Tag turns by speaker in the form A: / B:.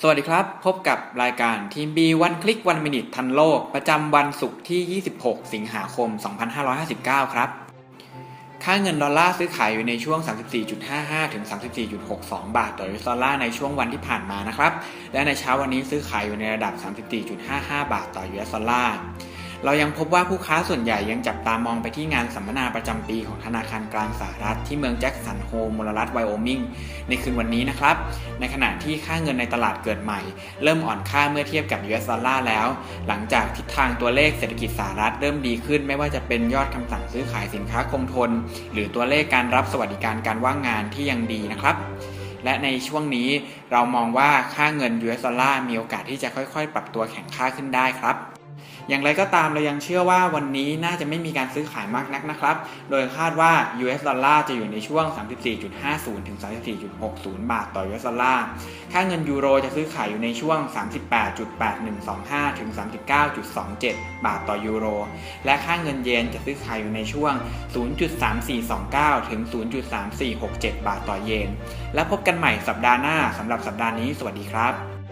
A: สวัสดีครับ พบกับรายการทีมบีวันคลิกวันมินิททันโลก ประจำวันศุกร์ที่ 26 สิงหาคม 2559 ครับ ค่าเงินดอลลาร์ซื้อขายอยู่ในช่วง 34.55 ถึง 34.62 บาท ต่อยูดอลลาร์ในช่วงวันที่ผ่านมานะครับ และในเช้าวันนี้ซื้อขายอยู่ในระดับ 34.55 บาท ต่อยูดอลลาร์ เรายังพบว่าผู้ค้าส่วนใหญ่ยังจับตามองไปที่งานสัมมนาประจำปีของธนาคารกลางสหรัฐ ที่เมืองแจ็คสันโฮลมลรัฐไวโอมิงในคืนวันนี้นะครับ ในขณะที่ค่าเงินในตลาดเกิดใหม่ เริ่มอ่อนค่าเมื่อเทียบกับ US ดอลลาร์แล้ว หลังจากทิศทางตัวเลขเศรษฐกิจสหรัฐเริ่มดีขึ้น ไม่ว่าจะเป็นยอดคำสั่งซื้อขายสินค้าคงทน หรือตัวเลขการรับสวัสดิการการว่างงานที่ยังดีนะครับและในช่วงนี้เรามองว่าค่าเงิน US ดอลลาร์มีโอกาสที่จะค่อยๆ ปรับตัวแข็งค่าขึ้นได้ครับ อย่างไรก็ตามเรายังเชื่อว่าวันนี้น่าจะไม่มีการซื้อขายมากนักนะครับ โดยคาดว่า US ดอลลาร์จะอยู่ในช่วง 34.50 ถึง 34.60 บาทต่อ US ดอลลาร์ ค่าเงินยูโรจะซื้อขายอยู่ในช่วง 38.8125 ถึง 39.27 บาทต่อยูโร และค่าเงินเยนจะซื้อขายอยู่ในช่วง 0.3429 ถึง 0.3467 บาทต่อเยน และพบกันใหม่สัปดาห์หน้าสำหรับสัปดาห์นี้ สวัสดีครับ